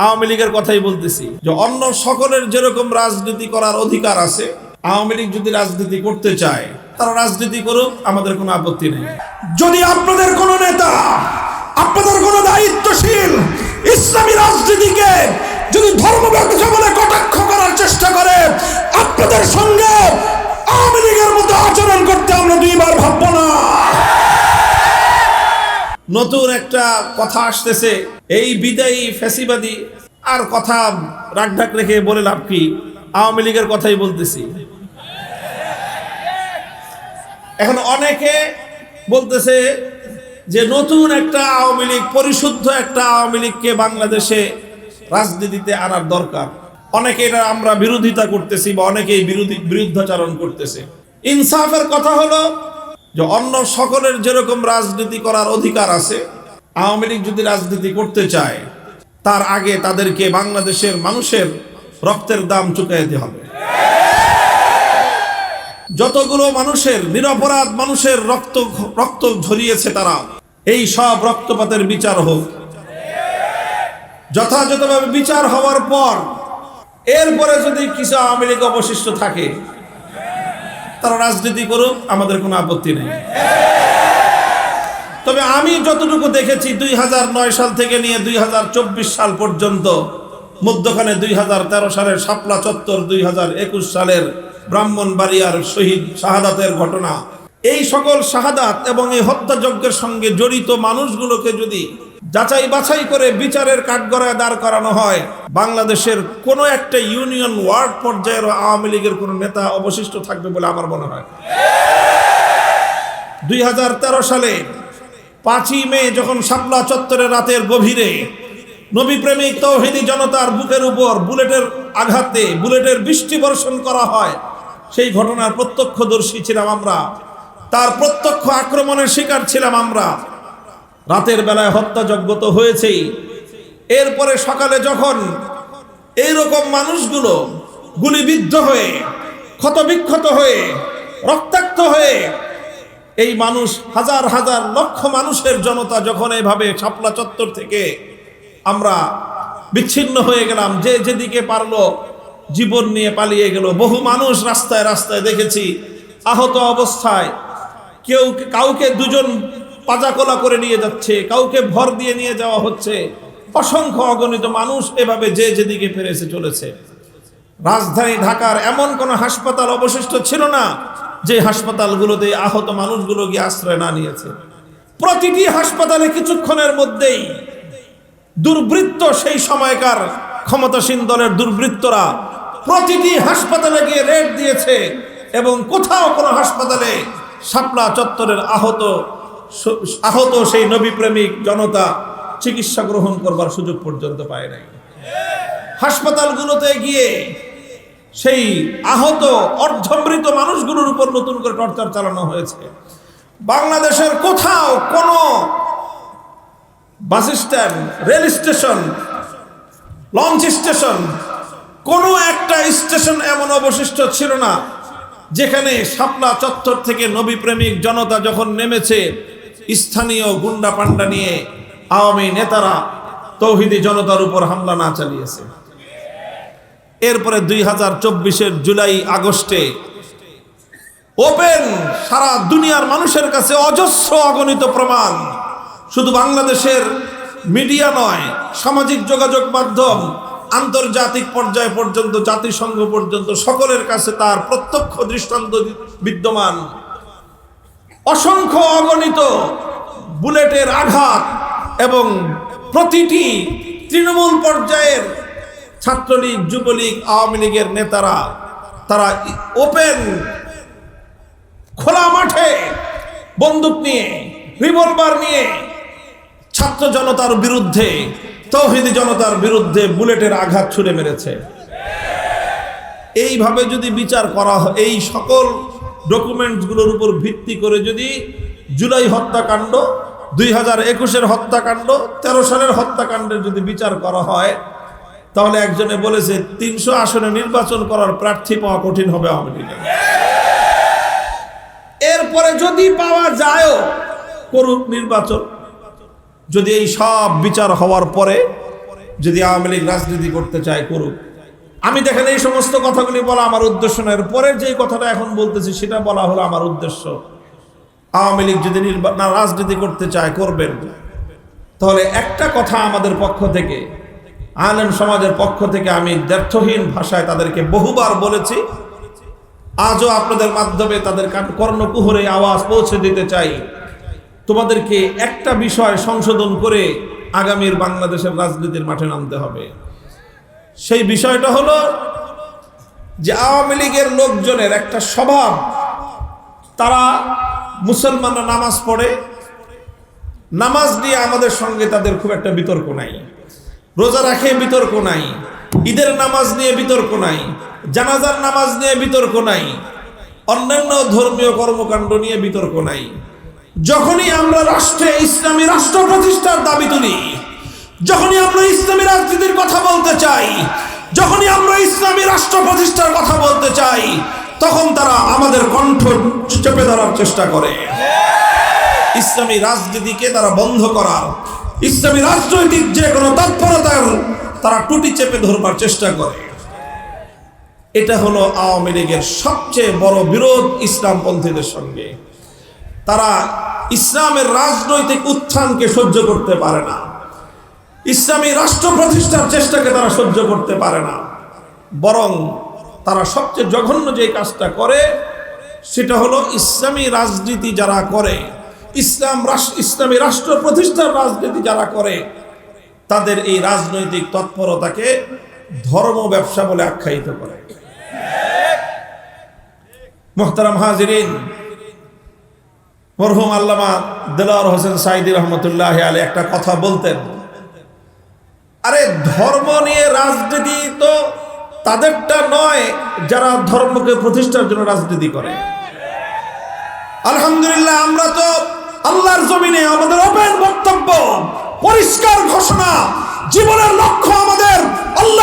আওয়ামী লীগের কথাই বলতেছি যে অন্য সকলের যেরকম রাজনীতি করার অধিকার আছে আওয়ামী লীগ যদি রাজনীতি করতে চায় তারা রাজনীতি করুক আমাদের কোনো আপত্তি নেই। যদি আপনাদের কোনো নেতা আপনাদের কোনো দায়িত্বশীল ইসলামী রাজনীতিকে যদি ধর্ম ব্যবসা বলে কটাক্ষ করার চেষ্টা করে আপনাদের সঙ্গে আওয়ামী লীগের মতো আচরণ করতে আমরা দুইবার ভাববো না। নতুন একটা কথা আসতেছে এই বিদায়ী ফ্যাসিবাদী আর কথা রাগঢাক রেখে বলে লাভ কি? আওয়ামী লীগের কথাই বলতেছি। এখন অনেকে বলতেছে যে নতুন একটা আওয়ামী লীগ, পরিশুদ্ধ একটা আওয়ামী লীগকে বাংলাদেশে রাজনীতিতে আনার দরকার। অনেকে এটা আমরা বিরোধিতা করতেছি বা অনেকেই বিরোধী, বিরুদ্ধাচারণ করতেছে। ইনসাফের কথা হলো যে অন্য সকলের যেরকম রাজনীতি করার অধিকার আছে, আওয়ামী লীগ যদি রাজনীতি করতে চায় তার আগে তাদেরকে বাংলাদেশের মানুষের রক্তের দাম চুকাইতে হবে। যতগুলো মানুষের নিরপরাধ মানুষের রক্ত রক্ত ঝরিয়েছে তারা, এই সব রক্তপাতের বিচার হোক। যথাযথভাবে বিচার হওয়ার পর, এরপরে যদি কিছু আওয়ামী লীগ অবশিষ্ট থাকে, তারা রাজনীতি করুক, আমাদের কোনো আপত্তি নেই। তবে আমি যতটুকু দেখেছি দুই হাজার নয় সাল থেকে নিয়ে দুই হাজার চব্বিশ সাল পর্যন্ত, মধ্যখানে দুই হাজার তেরো সালের শাপলা চত্বর, দুই হাজার একুশ সালের ব্রাহ্মণবাড়িয়ার শহীদ শাহাদাতের ঘটনা। এই সকল শাহাদাত এবং এই হত্যাযজ্ঞের সঙ্গে জড়িত মানুষগুলোকে যদি যাচাই বাছাই করে বিচারের কাঠগড়ায় দাঁড় করানো হয়, বাংলাদেশের কোনো একটা ইউনিয়ন ওয়ার্ড পর্যায়ের আওয়ামী লীগের কোনো নেতা অবশিষ্ট থাকবে বলে আমার মনে হয়। দুই হাজার তেরো সালে পাঁচই মে যখন শাপলা চত্বরে রাতের গভীরে নবী প্রেমিক তৌহিদি জনতার বুকের উপর বুলেটের আঘাতে বুলেটের বৃষ্টি বর্ষণ করা হয়, সেই ঘটনার প্রত্যক্ষদর্শী ছিলাম আমরা। তার প্রত্যক্ষ আক্রমণের শিকার ছিলাম আমরা। রাতের বেলায় হত্যাযজ্ঞ তো হয়েছেই। এরপরে সকালে যখন এইরকম মানুষগুলো গুলিবিদ্ধ হয়ে, ক্ষতবিক্ষত হয়ে, রক্তাক্ত হয়ে এই মানুষ হাজার হাজার লক্ষ মানুষের জনতা যখন এভাবে শাপলা চত্বর থেকে আমরা বিচ্ছিন্ন হয়ে গেলাম, যে যেদিকে পারল জীবন নিয়ে পালিয়ে গেল। বহু মানুষ রাস্তায় রাস্তায় দেখেছি, আহত অবস্থায়। কেউ কাউকে দুজন পাজাকোলা করে নিয়ে যাচ্ছে, কাউকে ভর দিয়ে নিয়ে যাওয়া হচ্ছে। অসংখ্য অগণিত মানুষ এভাবে যে যেদিকে পেরেছে চলেছে। রাজধানী ঢাকার এমন কোনো হাসপাতাল অবশিষ্ট ছিল না যে হাসপাতালগুলোতে আহত মানুষগুলো গিয়ে আশ্রয় না নিয়েছে। প্রতিটি হাসপাতালে কিছুক্ষণের মধ্যেই দুর্বৃত্ত সেই সময়কার ক্ষমতাসীন দলের দুর্বৃত্তরা প্রতিটি হাসপাতালে গিয়ে রেড দিয়েছে এবং কোথাও কোনো হাসপাতালে শাপলা চত্বরের আহত আহত সেই নবী প্রেমিক জনতা চিকিৎসা গ্রহণ করবার সুযোগ পর্যন্ত পায় নাই। হাসপাতালগুলোতে গিয়ে সেই আহত, অর্ধমৃত মানুষগুলোর উপর নতুন করে টর্চার চালানো হয়েছে। বাংলাদেশের কোথাও কোনো bus stand, rail station, launch station, কোনো একটা স্টেশন এমন অবশিষ্ট ছিল না, যেখানে শাপলা চত্বর থেকে নবী প্রেমিক জনতা যখন নেমেছে, স্থানীয় গুন্ডা পান্ডা নিয়ে আওয়ামী নেতারা, তৌহিদি জনতার উপর হামলা না চালিয়েছে। এরপরে দুই হাজার চব্বিশের জুলাই, আগস্টে ওপেন সারা দুনিয়ার মানুষের কাছে অজস্র অগণিত প্রমাণ। শুধু বাংলাদেশের মিডিয়া নয়, সামাজিক যোগাযোগ মাধ্যম, আন্তর্জাতিক পর্যায় পর্যন্ত, জাতিসংঘ পর্যন্ত, সকলের কাছে তার প্রত্যক্ষ দৃষ্টান্ত বিদ্যমান। অসংখ্য অগণিত বুলেটের আঘাত এবং প্রতিটি তৃণমূল পর্যায়ের ছাত্রলীগ, যুবলীগ, আওয়ামী লীগের নেতারা, তারা ওপেন, খোলা মাঠে বন্দুক নিয়ে রিভলভার নিয়ে ছাত্র জনতার বিরুদ্ধে, তৌহিদি জনতার বিরুদ্ধে বুলেটের আঘাত ছুড়ে মেরেছে। এইভাবে যদি বিচার করা হয়, এই সকল ডকুমেন্টসগুলোর উপর ভিত্তি করে যদি জুলাই হত্যাকাণ্ড, দুই হাজার একুশের হত্যাকাণ্ড, তেরো সালের হত্যাকাণ্ডের যদি বিচার করা হয় তাহলে একজনে বলেছে, তিনশো আসনে নির্বাচন করার প্রার্থী পাওয়া কঠিন হবে আওয়ামী লীগের। এরপরে যদি পাওয়া যায়ও, করুক নির্বাচন। যদি এই সব বিচার হওয়ার পরে যদি আওয়ামী লীগ রাজনীতি করতে চায়, করুক। আমি দেখেন এই সমস্ত কথাগুলি বলা আমার উদ্দেশ্য নয়। পরের যে কথাটা এখন বলতেছি, সেটা বলা হলো আমার উদ্দেশ্য। আওয়ামী লীগ যদি নির্বা- না, রাজনীতি করতে চায়, করবেন। তাহলে একটা কথা আমাদের পক্ষ থেকে আলেম সমাজের পক্ষ থেকে আমি দ্ব্যর্থহীন ভাষায় তাদেরকে বহুবার বলেছি, আজও আপনাদের মাধ্যমে তাদের কর্ণকুহরে আওয়াজ পৌঁছে দিতে চাই। তোমাদেরকে একটা বিষয় সংশোধন করে আগামীর বাংলাদেশের রাজনীতির মাঠে নামতে হবে। সেই বিষয়টা হলো যে আওয়ামী লীগের লোকজনের একটা স্বভাব, তারা মুসলমানরা নামাজ পড়ে, নামাজ নিয়ে আমাদের সঙ্গে তাদের খুব একটা বিতর্ক নাই। রোজা রাখে বিতর্ক নাই। ঈদের নামাজ নিয়ে বিতর্ক নাই। জানাজার নামাজ নিয়ে বিতর্ক নাই। অন্যান্য ধর্মীয় কর্মকাণ্ড নিয়ে বিতর্ক নাই। যখনই আমরা রাষ্ট্রে ইসলামী রাষ্ট্র প্রতিষ্ঠার দাবি তুলি, যখনই আমরা ইসলামী রাজনীতির কথা বলতে চাই, যখনই আমরা ইসলামী রাষ্ট্র প্রতিষ্ঠার কথা বলতে চাই, তখন তারা আমাদের কণ্ঠ চেপে ধরার চেষ্টা করে। ইসলামী রাজনীতিকে তারা বন্ধ করার, ইসলামী রাজনৈতিক যে তারা টুটি চেপে ধরবার চেষ্টা করে। এটা হলো আওয়ামী লীগের সবচেয়ে বড় বিরোধ ইসলামপন্থীদের সঙ্গে। তারা ইসলামের রাজনৈতিক উত্থানকে সহ্য করতে পারে না। ইসলামী রাষ্ট্র প্রতিষ্ঠার চেষ্টাকে তারা সহ্য করতে পারে না। বরং তারা সবচেয়ে জঘন্য যে কাজটা করে, সেটা হলো ইসলামী রাজনীতি যারা করে, ইসলাম রাস- ইসলামী রাষ্ট্র প্রতিষ্ঠার রাজনীতি যারা করে তাদের এই রাজনৈতিক তৎপরতাকে ধর্ম ব্যবসা বলে আখ্যায়িত করে। মোহতারাম হাজিরিন, মরহুম আল্লামা দেলাওয়ার হোসেন সাইদি রহমতুল্লাহ আলী একটা কথা বলতেন, আরে ধর্ম নিয়ে রাজনীতি তো তাদেরটা নয় যারা ধর্মকে প্রতিষ্ঠার জন্য রাজনীতি করে। আলহামদুলিল্লাহ আমরা তো আল্লাহর জমিনে আমাদের ওপেন বক্তব্য পরিষ্কার ঘোষণা। জীবনের লক্ষ্য আমাদের আল্লাহর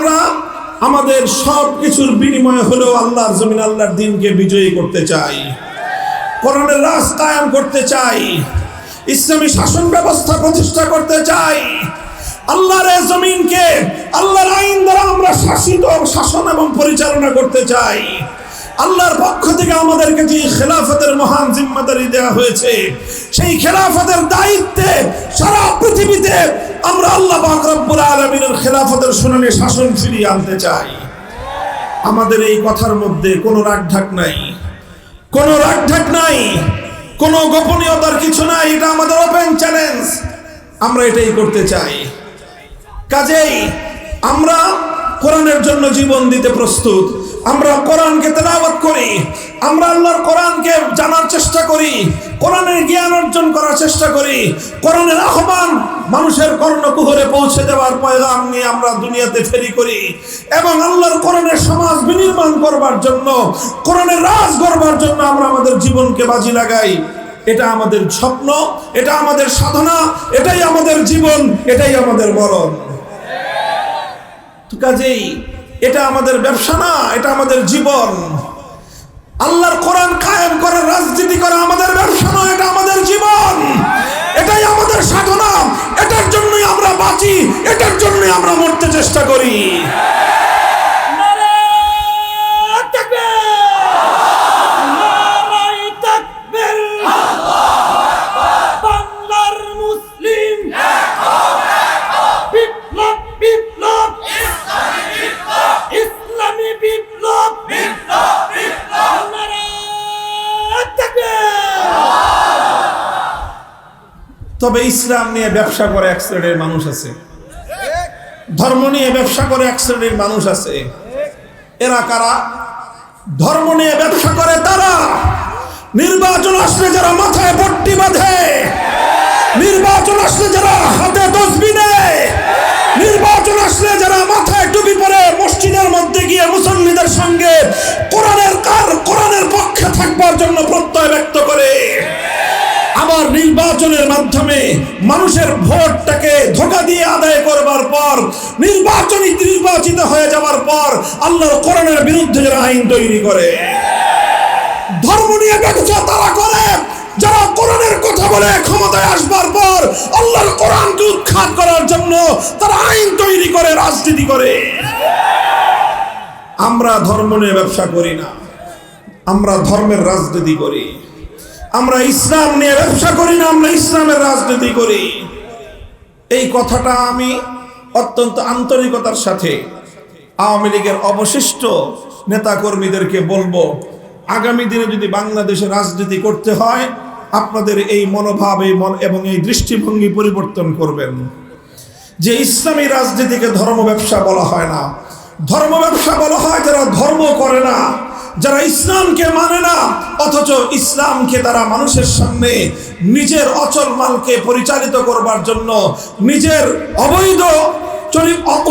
আমরা আমাদের সব কিছুর বিনিময়ে হলেও আল্লাহর জমিন আল্লাহর দিনকে বিজয়ী করতে চাই। করণের রাজ কায়াম করতে চাই। ইসলামী শাসন ব্যবস্থা প্রতিষ্ঠা করতে চাই। আল্লাহর জমিনকে আল্লাহর আইন দ্বারা আমরা শাসিত, শাসন এবং পরিচালনা করতে চাই। আল্লাহর পক্ষ থেকে আমাদেরকে যে খেলাফতের মহান জিম্মাদারি দেওয়া হয়েছে, সেই খেলাফতের দায়িত্বে সারা পৃথিবীতে আমরা আল্লাহ পাক রব্বুল আলমিনের খেলাফতের শুনানি শাসন ফিরিয়ে আনতে চাই। আমাদের এই কথার মধ্যে কোনো রাগঢাক নাই। কোনো রাগঢাক নাই, কোনো গোপনীয়তার কিছু নাই, এটা আমাদের ওপেন চ্যালেঞ্জ আমরা এটাই করতে চাই। কাজেই আমরা কোরআনের জন্য জীবন দিতে প্রস্তুত। আমরা কোরআনকে তেলাওয়াত করি। আমরা আল্লাহর কোরআনকে জানার চেষ্টা করি। কোরআনের জ্ঞান অর্জন করার চেষ্টা করি। কোরআনের আহ্বান মানুষের কর্ণকুহরে পৌঁছে দেওয়ার পয়গাম নিয়ে আমরা দুনিয়াতে ফেরি করি। এবং আল্লাহর কোরআনের সমাজ বিনির্মাণ করবার জন্য, কোরআনের রাজ করবার জন্য আমরা আমাদের জীবনকে বাজি লাগাই। এটা আমাদের স্বপ্ন, এটা আমাদের সাধনা, এটাই আমাদের জীবন, এটাই আমাদের মরণ। কাজেই এটা আমাদের ব্যবসা না, এটা আমাদের জীবন। আল্লাহর কোরআন কায়েম করে রাজনীতি করে আমাদের ব্যবসা না, এটা আমাদের জীবন। এটাই আমাদের সাধনা, এটার জন্যই আমরা বাঁচি, এটার জন্যই আমরা মরতে চেষ্টা করি। তবে ইসলাম নিয়ে ব্যবসা করে এক শ্রেণির মানুষ আছে। ধর্ম নিয়ে ব্যবসা করে এক শ্রেণির মানুষ আছে। এরা কারা? ধর্ম নিয়ে ব্যবসা করে তারা। নির্বাচন আসলে যারা মাথায় পট্টি বাঁধে, নির্বাচন আসলে যারা হাতে তসবি নির্বাচন আসলে যারা মাথায় টুপি পরে মসজিদের মধ্যে গিয়ে মুসল্লিদের সঙ্গে কোরআনের কার কোরআনের পক্ষে থাকবার জন্য প্রত্যয় ব্যক্ত করে। আবার নির্বাচনের মাধ্যমে মানুষের ভোটটাকে ধোকা দিয়ে আদায় করবার পর, নির্বাচনী নির্বাচিত হয়ে যাওয়ার পর আল্লাহর কোরআনের বিরুদ্ধে যারা আইন তৈরি করে, ধর্ম নিয়ে ব্যবসা তারা করে, যারা কোরআনের কথা বলে ক্ষমতায় আসবার পর আল্লাহর কোরআনকে উৎখাত করার জন্য তারা আইন তৈরি করে, রাজনীতি করে। আমরা ধর্ম নিয়ে ব্যবসা করি না, আমরা ধর্মের রাজনীতি করি। আমরা ইসলাম নিয়ে ব্যবসা করি না, আমরা ইসলামের রাজনীতি করি। এই কথাটা আমি অত্যন্ত আন্তরিকতার সাথে আওয়ামী লীগের অবশিষ্ট নেতাকর্মীদেরকে বলব, আগামী দিনে যদি বাংলাদেশে রাজনীতি করতে হয়, আপনাদের এই মনোভাব এই মন এবং এই দৃষ্টিভঙ্গি পরিবর্তন করবেন। যে ইসলামী রাজনীতিকে ধর্ম ব্যবসা বলা হয় না, ধর্ম ব্যবসা বলা হয় যারা ধর্ম করে না। যারা ইসলামকে মানে না, অথচ ইসলামকে তারা মানুষের সামনে নিজের অচল মালকে পরিচালিত করবার জন্য, নিজের অবৈধ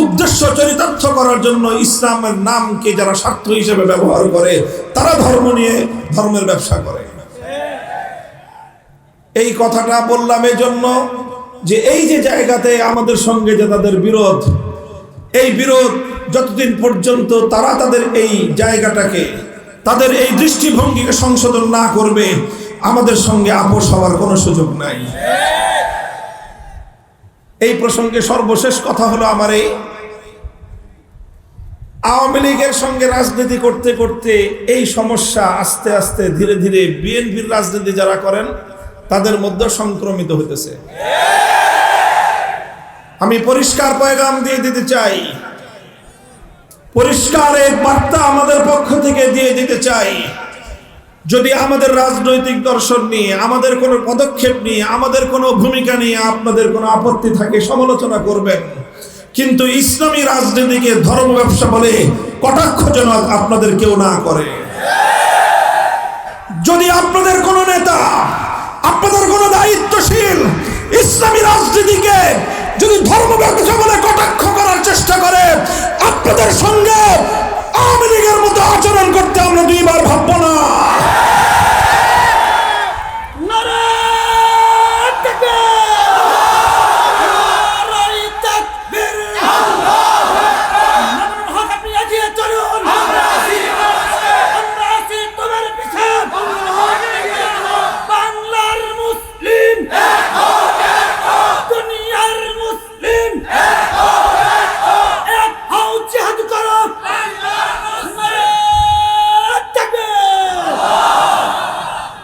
উদ্দেশ্য চরিতার্থ করার জন্য ইসলামের নামকে যারা স্বার্থ হিসেবে ব্যবহার করে, তারা ধর্ম নিয়ে ধর্মের ব্যবসা করে। এই কথাটা বললাম জন্য যে এই যে জায়গাতে আমাদের সঙ্গে যে তাদের বিরোধ, এই বিরোধ যতদিন পর্যন্ত তারা তাদের এই জায়গাটাকে তাদের এই দৃষ্টিভঙ্গিকে সংশোধন না করবে, আমাদের সঙ্গে আপোষ হওয়ার কোনো সুযোগ নাই। এই প্রসঙ্গে সর্বশেষ কথা হলো আমার এই। আওয়ামী লীগের সঙ্গে রাজনীতি করতে করতে এই সমস্যা আস্তে আস্তে ধীরে ধীরে বিএনপির রাজনীতি যারা করেন, তাদের মধ্যে সংক্রমিত হতেছে আমি পরিষ্কার পয়গাম দিয়ে দিতে চাই। পরিষ্কার এই বার্তা আমাদের পক্ষ থেকে দিয়ে দিতে চাই। যদি আমাদের রাজনৈতিক দর্শন নিয়ে, আমাদের কোনো পদক্ষেপ নিয়ে, আমাদের কোনো ভূমিকা নিয়ে আপনাদের কোনো আপত্তি থাকে, সমালোচনা করবেন। কিন্তু ইসলামী রাজনীতিকে ধর্ম ব্যবসা বলে কটাক্ষজনক আপনাদের কেউ না করে। যদি আপনাদের কোনো নেতা, আপনাদের কোনো দায়িত্বশীল ইসলামী রাজনীতিকে যদি ধর্ম ব্যবসা বলে কটাক্ষ করার চেষ্টা করে আপনাদের সঙ্গে আওয়ামী লীগের মতো আচরণ করতে আমরা দুইবার ভাববো না।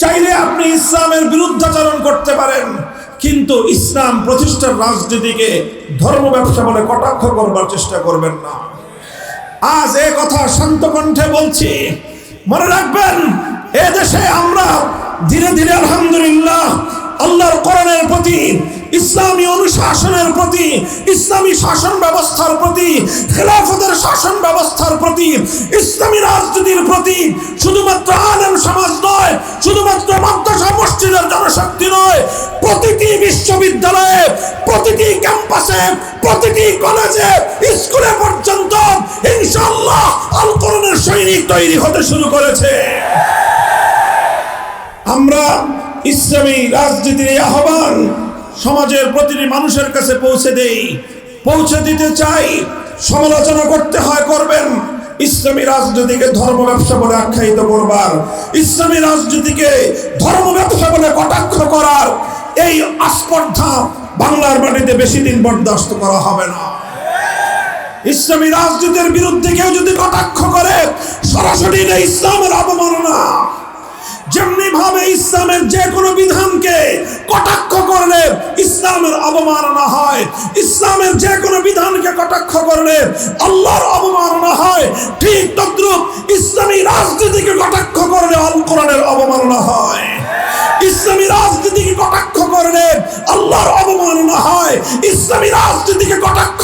চাইলে আপনি ইসলামের বিরুদ্ধাচরণ করতে পারেন, কিন্তু ইসলাম প্রতিষ্ঠার রাজনীতিকে ধর্ম ব্যবসা বলে কটাক্ষ করবার চেষ্টা করবেন না। আজ এ কথা শান্ত কণ্ঠে বলছি, মনে রাখবেন, এ দেশে আমরা ধীরে ধীরে আলহামদুলিল্লাহ আল্লাহর কোরআনের প্রতি, ইসলামী অনুশাসনের প্রতি, ইসলামী শাসন ব্যবস্থার প্রতি, খেলাফতের শাসন ব্যবস্থার প্রতি, ইসলামী রাজনীতির প্রতি, শুধুমাত্র প্রতিটি বিশ্ববিদ্যালয়ে, প্রতিটি ক্যাম্পাসে, প্রতিটি কলেজে, স্কুলে পর্যন্ত ইনশাআল্লাহ আল সৈনিক তৈরি হতে শুরু করেছে। আমরা ইসলামী রাজনীতির আহ্বান সমাজের প্রতিটি মানুষের কাছে পৌঁছে দেই। পৌঁছে দিতে চাই, সমালোচনা করতে হয়, করবেন। ইসলামী রাজনীতিকে ধর্ম ব্যবসা বলে আখ্যায়িত করবার। ইসলামী রাজনীতিকে ধর্ম ব্যবসা বলে কটাক্ষ করার এই আস্পর্ধা বাংলার মাটিতে বেশি দিন বরদাস্ত করা হবে না। ইসলামী রাজনীতির বিরুদ্ধে কেউ যদি কটাক্ষ করে, সরাসরি ইসলামের অবমাননা। যেমনি ভাবে ইসলামের যে কোনো বিধানকে কটাক্ষ করলে ইসলামের অবমাননা হয়, ইসলামের যে কোনো বিধানকে কটাক্ষ করলে আল্লাহর অবমাননা হয়, ঠিক তদ্রুপ ইসলামী রাজনীতিকে কটাক্ষ করলে আল হয়, ইসলামী রাজনীতিকে কটাক্ষ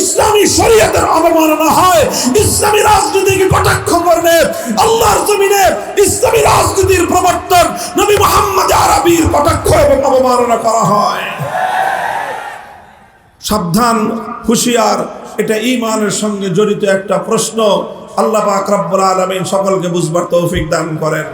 ইসলামী শরীয়তের অবমাননা হয়, ইসলামী রাজনীতিকে কটাক্ষ আল্লাহর জমিনে ইসলামী রাজনীতির প্রবর্তন নবী মোহাম্মদ আরবির কটাক্ষ এবং অবমাননা করা হয়। সাবধান, হুঁশিয়ার, এটা ইমানের সঙ্গে জড়িত একটা প্রশ্ন আল্লাহ পাক রব্বুল আলামিন সকলকে বুঝবার তৌফিক দান করেন।